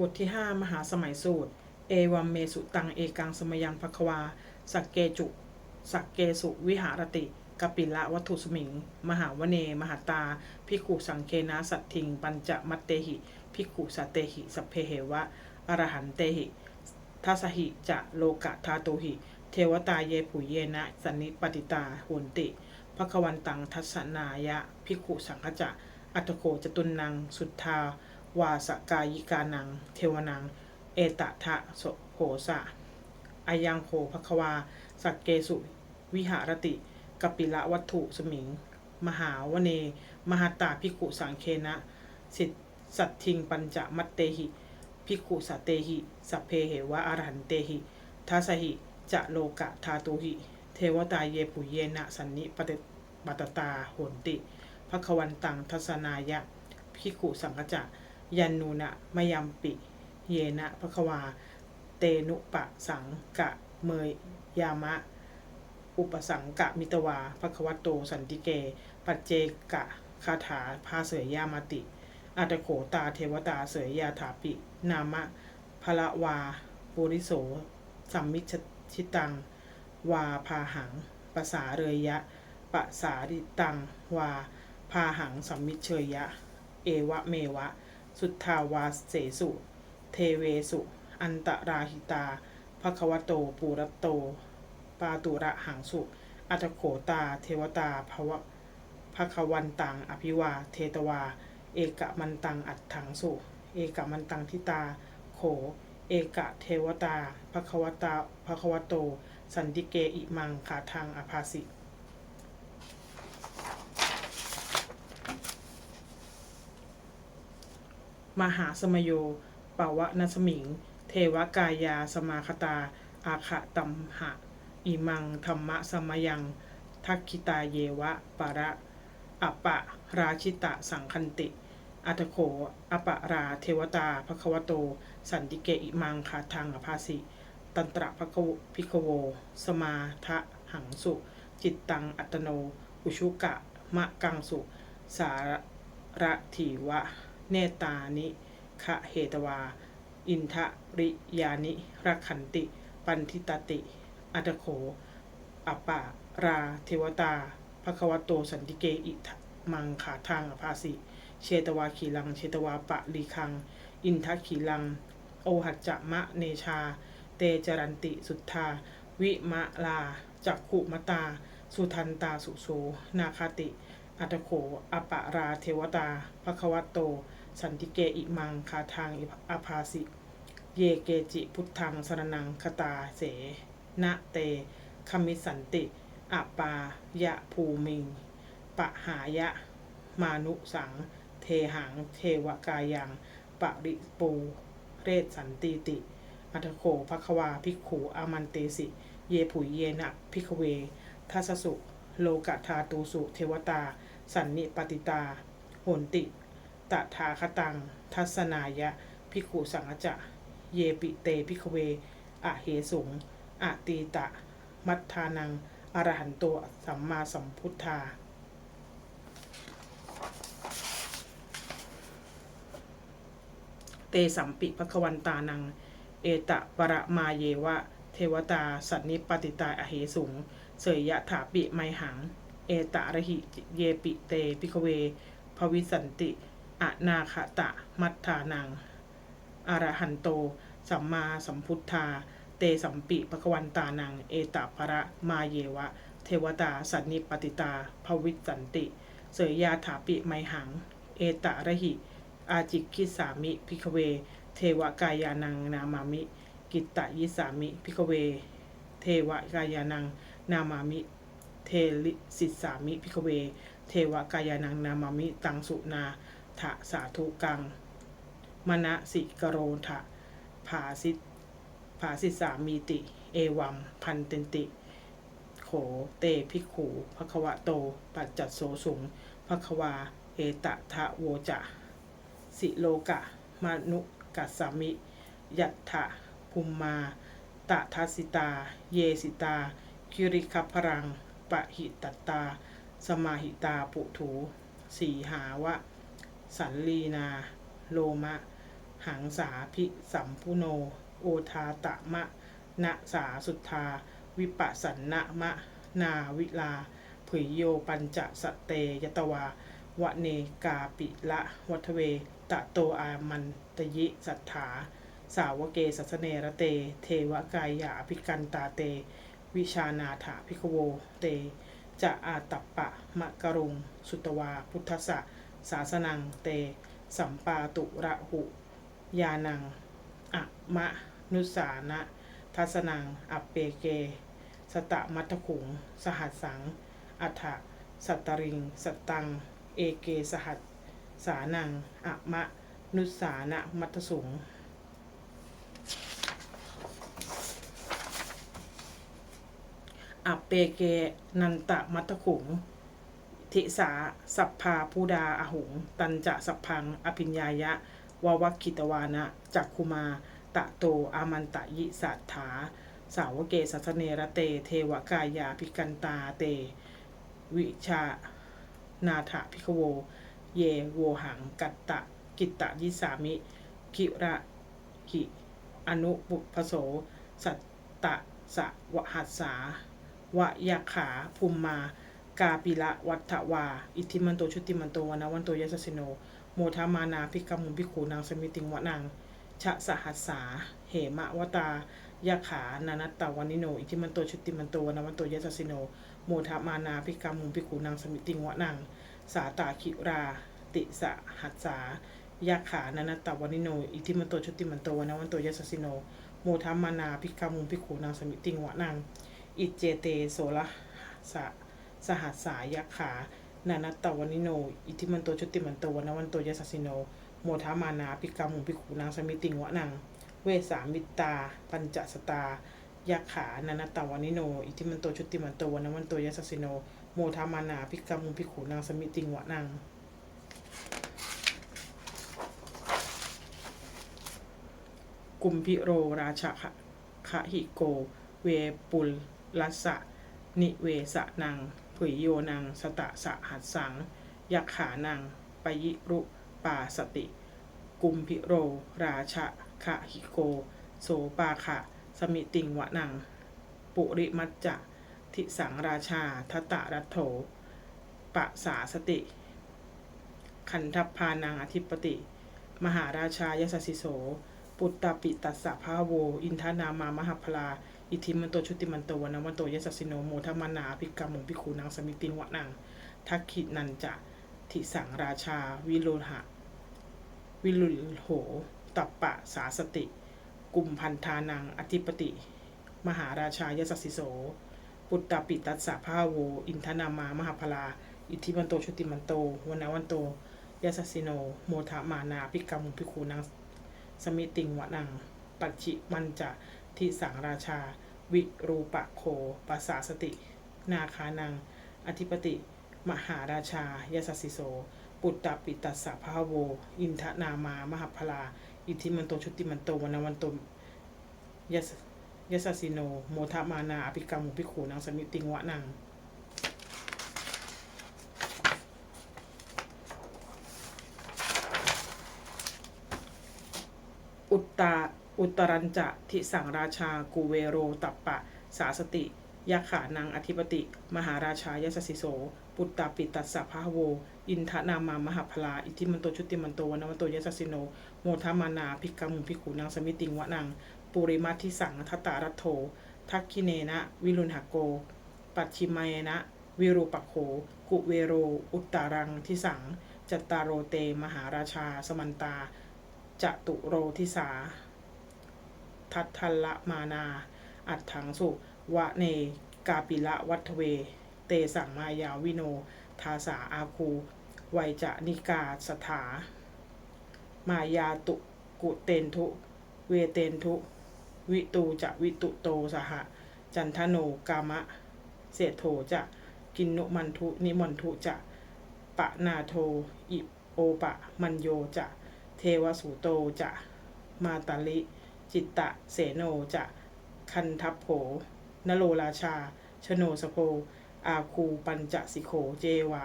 บทที่ 5 มหาสมัยสูตร เอวัมเมสุตังเอกังสมยังภควา สักเกจุสักเกสุวิหารติกปิละวัตถุสมิง มหาวเน มหาตาพิกุสังเคนะสัตทิง ปัญจมัตเตหิพิกุสตเตหิ สัพเพเหวะ อรหันเตหิทัสหิจะโลกะทาตุหิ เทวตาเยปุเยนะ สันนิปติตาโหนติภควันตังทัศนายะพิกุสังฆจะ อัตโกจตุนนัง สุทธา วาสกายิกานัง เทวนัง เอตทะโสโหสะอายังโหภควา สักเกสุ วิหารติกปิละวัตถุสมิง มหาวเน มหาตาพิกุสังเคนะสิทสัตทิงปัญจมัตเตหิ พิกุสเตหิ สัพเพเหวะอรหันเตหิทัสหิ จะโลกะทาตุหิ เทวตาเยปุเยนะสันนิปติปตตาโหนติภควันตังทัศนายะ พิกุสังฆจะ ยันนูนะมยัมปิ เยนะภควา เตนุปะสังกะเมยยามะ อุปสังกะมิตวาภควัตโตสันติเก ปัจเจกะคาถาพาเสยยามาติ อัตโขตาเทวตาเสยยาถาปิ นามะพละวาปุริโสสัมมิชชิตัง วาพาหังปสาเรยยะปสาริตัง วา พาหังสัมมิเชยยะ เอวะเมวะ สุทธาวาเสสุ เทเวสุ อันตราหิตาภควโตปูรโต ปาตุระหังสุ อัตโขตา เทวตาภวะภควันตัง อภิวา เทตวา เอกะมันตัง อัตถังสุ เอกะมันตังทิตา โข เอกะเทวตาภควตาภควโต สันติเกอิมังขาทางอภาสิ มหาสมโยปวะนสมิง เทวกายาสมาคตา อาขะตัมหะ อิมังธรรมะสมยัง ทักคิตาเยวะปะระอัปะราชิตะสังคันติ อัตโขอปะราเทวตาภควโต สันติเกอิมังคาทางอภาสิ ตันตระภควพิกโว สมาทะหังสุ จิตตังอัตโน อุชุกะมะกังสุ สาระถีวะ เนตานิคะเหตวา อินทริยานิรักขันติ ปันทิตติ อัตโขอปปะราเทวตาภควโตสันติเกอิทะมังขาทางอภาสิ เชตวาขีลัง เชตวาปะลีคัง อินทขีลัง โอหัจจะมะเนชา เตจรันติสุทธา วิมะลาจักขุมตา สุทันตาสุโสนาคาติ อัตโขอปปะราเทวตาภควโต สันติเกอิมังคาทางอภาสิ เยเกจิพุทธังสรนังคตาเสนะเตคมิสันติอปายะภูมิง ปะหายะ มานุสัง เทหัง เทวกายัง ปะริปู เรศสันติติ อัตโขภควาภิกขุอามันเตสิ เยผุยเยนะพิกเวทัสสุ โลกธาตูสุ เทวตา สันนิปติตา โหนติ ตถาคตัง ทัศนายะ พิขุสังจะ เยปิเตพิกเว อะเหสุงอะตีตะ มัทธานัง อรหันโตสัมมาสัมพุทธา เตสัมปิภควันตานัง เอตะปรมาเยวะ เทวตา สันนิปติตาอเหสุง เสยยะถาปิไมหัง เอตะระหิเยปิเตพิกเว ภวิสันติ อนาคตะมัทธานังอรหันโต สัมมาสัมพุทธา เตสัมปิปะกวันตานัง เอตประมาเยวะ เทวตาสันนิปติตาภวิสันติ เสยยาถาปิไมหัง เอตระหิ อาจิกิสามิพิกเว เทวกายานังนามามิ กิตตยิสามิพิกเว เทวกายานังนามามิ เทลิสิสามิพิกเว เทวกายานังนามามิ ตังสุนา ทะสาธุกัง มณสิกโรทะภาสิตภาสิสามีติ เอวัม พันเตนติ โขเตภิขูภควะโต ปัจจัตโสสุงภควา เอตะทะโวจะสิโลกะมนุกัสสมิ ยัตถะภูมมาตะทัสิตา เยสิตา คิริคพพรังปะหิตตตา สมาหิตาปุถูสีหาวะ สันลีนา โลมะ หังสาพิสัมพุโน โอทาตะมะนะสาสุทธา วิปัสสันนะมะ นาวิลาผุยโยปัญจสเตยตวาวะเนกาปิละวัทเว ตะโตอามันตยิสัทธา สาวเกสัสเนระเต เทวกายาภิกันตาเต วิชานาถาภิกขโวเต จะอาตัปปะมะกรุง สุตวาพุทธะ สาสนังเต สัมปาตุระหุ ยานังอะมะนุสานะทัสนัง อัปเปเก สตะมัตถขุง สหัสสัง อัฏฐะสัตตริง สตัง เอเกสหัสสานังอะมะนุสานะมัตสุงอัปเปเกนันตะมัตตขุง ทิสา สัพพาภูดาอหุง ตันจะสัพพัง อภิญญายะ ววัคคิตวานะ จักคุมา ตะโต อามันตะยิสัทธา สาวเกสัสเนระเต เทวกายาภิกันตาเต วิชานาถพิคโว เยโวหัง กัตตะ กิตตะยิสามิ กิระหิอนุปุพโส สัตตะสะวหัสสาวะยะขาภูมมา กาปิละวัฏวา อิทธิมันโตชุติมันโตวนาวันโตยัสสิโน โมทามานาภิกรรมุมภิกขูนางสมิติงวะนางชะสหัสสา เหมะวตายะขานานัตตาวานิโน อิทธิมันโตชุติมันโตวนาวันโตยัสสิโน โมทามานาภิกรรมุมภิกขูนางสมิติงวะนางสาตาคิรา ติสะหัสสายะขานานัตตาวานิโน อิทธิมันโตชุติมันโตวนาวันโตยัสสิโน โมทามานาภิกรรมุมภิกขูนางสมิติงวะนางอิเจเตโสละสะ สหัสสายะขานานัตตวานิโน อิทิมันโตชุติมันโตวนวันโตยัสสสิโน โมทามานาปิกรรมุงปิขูนางสมิติงวะนังเวสามิตา ปัญจสตายะขานานัตตวานิโน อิทิมันโตชุติมันโตวนวันโตยัสสสิโน โมทามานาปิกรรมุงปิขูนางสมิติงวะนังกุมพิโรราชะคะคะหิโก เวปุลลัสสะนิเวสะนัง ผุยโยนังสตะสะหัสสัง ยักขานังปยิรุปาสติ กุมพิโร ราชะคะหิโก โสปาคะสมิติงวะนัง ปุริมัจจะทิสังราชาทตะรัตโถปะสาสติคันทัพพานังอธิปติ มหาราชายสสิโส ปุตตปิตัสสะภาโว อินทานามามหาพลา อิทิมันโตชุติมันโตวนาวันโตยสสสิโนโมทมานาภิกรรมุงภิกขูนางสมิติงวะนังทักขินันจะทิสังราชา วิโลหะ วิลุลโหตัปปะสาสติ กุมพันธานัง อธิปติ มหาราชายสสสิโส ปุตตปิตัสสะภาโว อินทนามามหาพลา อิทิมันโตชุติมันโตวนาวันโตยสสสิโน โมทามานาภิกรรมุงภิกขูนางสมิติงวะนัง ปัจฉิมันจะทิสังราชา วิรูปะโคปัสสาสติ นาคานัง อธิปติ มหาราชายสสสิโส ปุตตปิตัสสะภาโว อินทนามามหาพลา อิทธิมันโตชุติมันโตวันวันโตยสยสสสิโน โมทมานาอภิกรรมุภิขูนางสมิติงวะนังอุตตา อุตรัญจะทิสังราชากูเวโรตัปปะ สาสติยะขานังอธิปติ มหาราชายสสสิโส ปุตตาปิตัสสะพะโว อินทนามามหาพลา อิทิมันโตชุติมันโตวนวันโตยสสสิโน โมทามานาภิกรรมุภิกขุนางสมิติงวะนังปุริมาทิสังทัตตารัตโถทักคิเนนะ วิรุณหโก ปัจฉิมายนะ วิรูปโข กุเวโร อุตตารังทิสัง จัตตารโรเต มหาราชา สมันตาจตุโรทิสา ทัทัละมานา อัตถังสุวะเน กาปิละวัตเว เตสังมายาวิโน ทาสาอาคูไวยจะนิกาสถา มายาตุกุเตนทุ เวเตนทุ วิตูจะวิตุโตสหะจันทโนกามะ เศโถจะกินนุมันทุ นิมนทุจะปะนาโท อิโอปะ มันโยจะ เทวสุโตจะ มาตาลิ จิตตะเสโนจะคันทัพโผนโรราชา ชโนสโพ อาคูปัญจสิโข เจวะ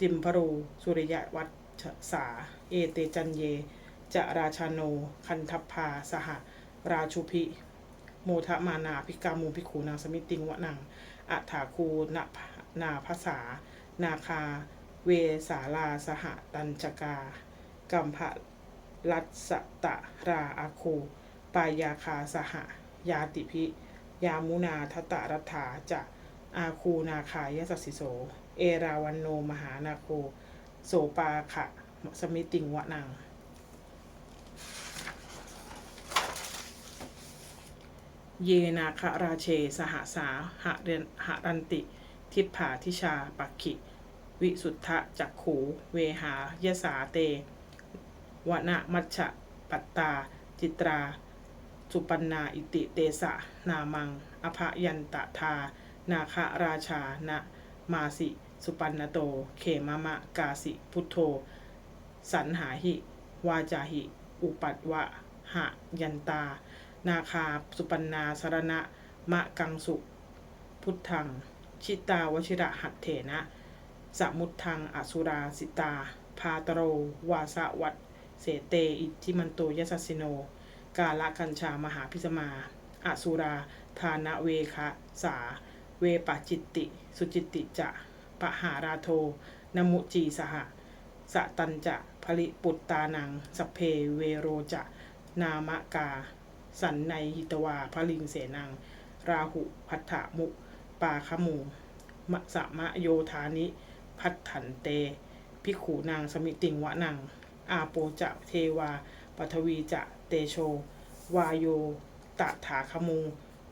ติมพรู สุริยวัชสา เอเตจันเย จะราชาโน คันทัพพา สหราชุพิ โมทะมานาภิกามูภิขูนางสมิติงวะนังอัฏฐาคูนานาภาษา นาคา เวสาลาสหตัญจกา กัมภะรัตสตะราอาคู ปายาคาสหยาติพิยามุนาทตารัฐาจะอาคูนาคายสสสิโส เอราวันโนมหานาโค โสปาขะสมิติงวะนังเยนาคราเช สหสาหะเรนหะรันติ ทิพผาทิชา ปักขิ วิสุทธะจักขู เวหายสาเต วนะมัชฌะปัตตา จิตรา สุปันนาอิติเตสะ นามัง อภยันตทา นาคราชานะมาสิ สุปันนโต เขมะมะกาสิพุทโธ สันหาหิ วาจาหิ อุปัตวะหะยันตา นาคาสุปันนาสารณะ มะกังสุ พุทธัง ชิตาวชิระหัตเถนะ สมุทธังอสุราสิตา พาตโร วาสะวัตเสเต อิทิมันโตยสัสสิโน กาละกัญชามหาพิสมาอสุรา ทานเวคะสา เวปะจิตติ สุจิตติจะปะหาราโท นมุจีสหสะตันจะผลิปุตตานังสเพเวโรจะ นามะกา สันในหิตวาพลิงเสนัง ราหุพัทธมุ ปาคมูมะสะมะโยธานิ พัทถันเตพิกขูนางสมิติงวะนังอาโปจะเทวาปัทวีจะ เตโช วายโยตถาคมู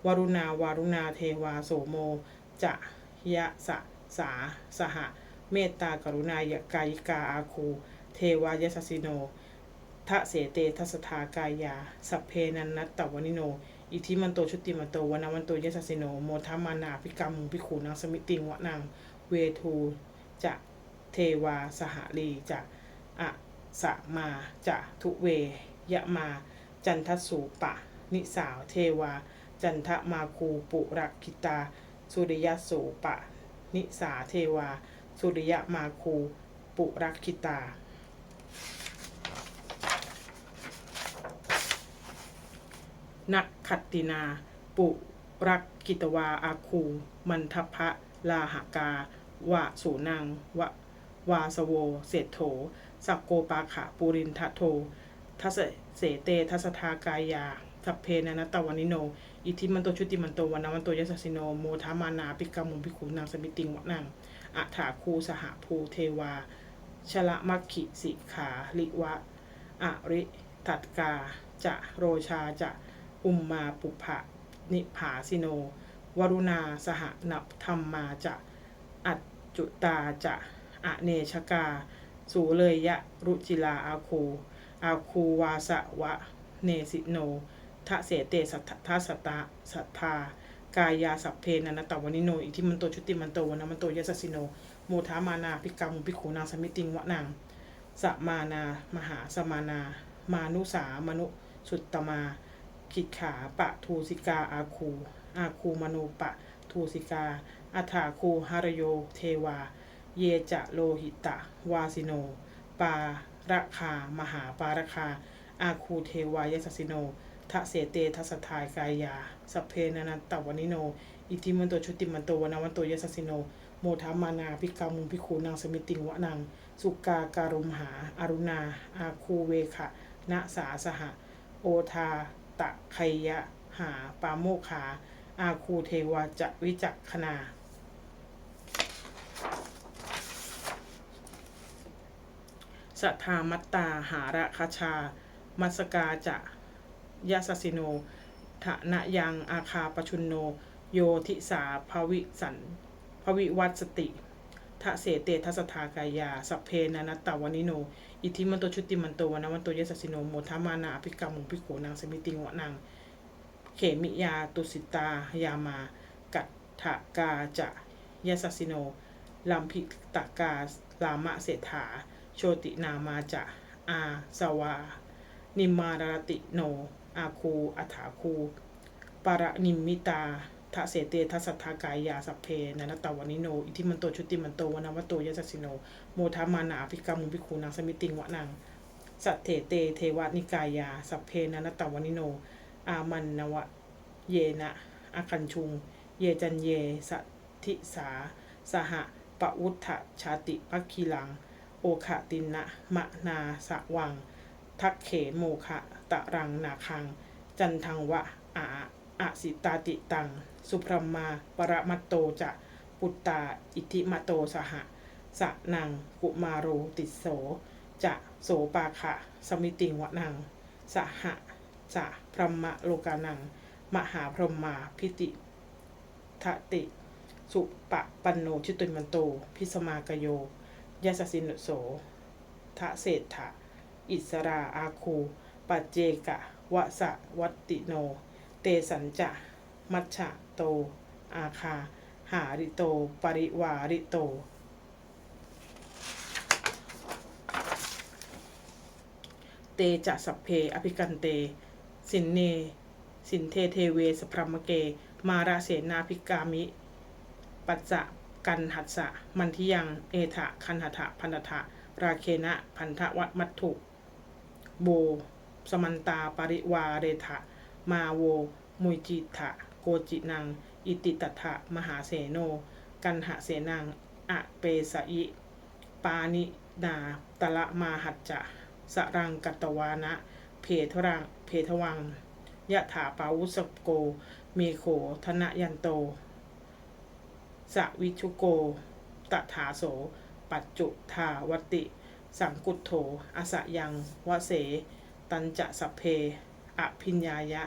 วรุณาวารุณาเทวาโสโม จะยะสะสาสหเมตตากรุณายกายิกาอาคู เทวายสสิโนทะเสเตทัสทากายา สัพเพนันนัตตวนิโน อิทิมันโตชุติมันโตวนามันโตยสสิโน โมทัมมานาภิกรรมุภิกขูนางสมิติงวะนางเวทูจะเทวาสหลีจะอะสะมาจะทุเว ยะมา จันทสูปะ นิสาวเทวา จันทมาคูปุรักขิตา สุริยโสปะ นิสาเทวา สุริยมาคู ปุรักิตา นักขัตตินา ปุรักกิตวาอาคู มันทพะ ลาหากาวะสูนังวะวาสโว เศรษโถ สักโกปาขะปุรินทะโท ทัสเสเต ทัสทากายา สัพเพนันตวานิโน อิทิมันโตชุติมันโตวันวันโตยสสสิโน โมทามานาปิกามุมปิคูนางสมิติงวะนังอัฏฐาคูสหภูเทวา ชละมัคคิสิขาลิวะ อริตัดกา จะโรชาจะอุมมาปุภะนิผาสิโน วรุณาสหนับธรรมมาจะอัจจุตาจะอเนชกา สูเลยยะรุจิลาอาโค อาคูวาสะวะ เนสิโนทะเสเตสัทธทัสตาสัทธากายาสัพเพนันตวนิโน อิทิมันโตชุติมันโตวันมันโตยสสสิโน โมทามานาพิกรรมุพิกขูนางสมิติงวะนางสมานามหาสมานา มานุสามนุสุตตมาขิดขาปะทูสิกาอาคู อาคูมโนปะทูสิกาอัฏฐาคูหารโย เทวา เยจะโลหิตะ วาสิโน ปา ระคามหาปารคา อาคูเทวายสสสิโนทะเสเตทัสทายกายา สัพเพนันตวนิโน อิทิมันโตชุติมันโตวนาวันโตยสสสิโน โมทามานาพิกามุพิคูนางสมิติงวะนัง สุกาการุมหาอารุณา อาคูเวขะนะสาสหะ โอทาตะไคยะ หาปาโมคขา อาคูเทวาจะวิจักขนา สัทธามัตตาหาระคชา มัสกาจะยาสสิโนทะนะยังอาคาปชุนโน โยทิสาภวิสันภวิวัตสติทะเสเตทัสทากายา สัพเพนันตตวนิโน อิทิมันโตชุติมันโตวันวันโตยสสิโนโมทามานาอภิกรรมุภิกขูนางสมิติงวะนางเขมิยาตุสิตายามา กัตถกาจะยสสิโนลัมพิตากาลามะเศรษฐา โชตินามาจะอาสวา นิมาราติโน อาคูอัฐาคูปารนิมิตาทะเสเตทัสสทธากายาสัพเพนันตวานิโน อิทิมันโตชุติมันโตวนาวัตโตยสสสิโน โมทามานาภิกรรมุภิกขูนางสมิติงวะนางสัทเถเตเทวนิกายา สัพเพนันตวนิโน อามันนวะเยนะอาคันชุง เยจันเย สัทธิสา สหปะวุฒชาติปักคีลัง โอคตินะมะนาสะวัง ทักเขโมคะตะรังนาคัง จันทังวะอาอะสิตาติตัง สุพรมาปรมัตโตจะปุตตาอิทิมโตสหะสะนังกุมาโรติโส จะโสปาคะสมิติงวะนัง สหะจะพรหมโลกานัง มหาพรหมาพิติทติ สุปะปันโนชิตุนมันโต พิสมากโย ยสสสินโสทะเศรษฐะอิสราอาคู ปัจเจกะวะสะวัตติโน เตสัญจะ มัชฌะโต อาคา หาริโต ปริวาริโต เตจะสัพเพอภิกันเต สินเน สินเทเทเวสพรมเก มาราเสนาภิกามิ ปัจจะ กันหัสสะมันทิยัง เอถะคันหทะพันธะ ราเคนะ พันธวัตมัตถุ โบ สมันตาปริวาเรทะ มาโว มุยจิทะ โกจินัง อิติตถะ มหาเสโน กันหะเสนัง อะเปสะอิปานินาตละมาหัจจะสรังกัตตวานะ เพทรังเพทวังยะถาปาวุสโก เมโขธนยันโต สวิชุโก ตถาโส ปัจจุทาวติ สังกุตโถอสยังวเส ตันจะสัพเพ อภิญญายะ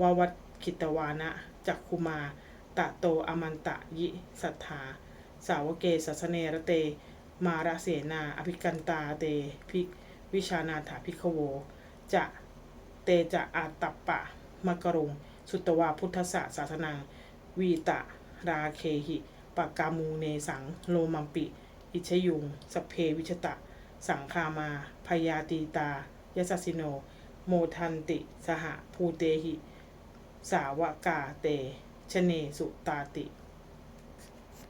ววัตคิตวานะ จักคุมา ตะโตอมันตะยิสัทธา สาวเกสัสเนระเต มาราเสนา อภิกันตาเตภิวิชานาถาภิกขโว จะเตจะอาตัปปะมกรุง สุตวาพุทธศาสาสนังวีตะ ราเคหิ ปากามูเนสังโลมัมปิ อิชยุงสเพวิชตะ สังคามาพยาตีตายสสสิโน โมทันติ สหภูเตหิ สาวกาเต ชเนสุตาติ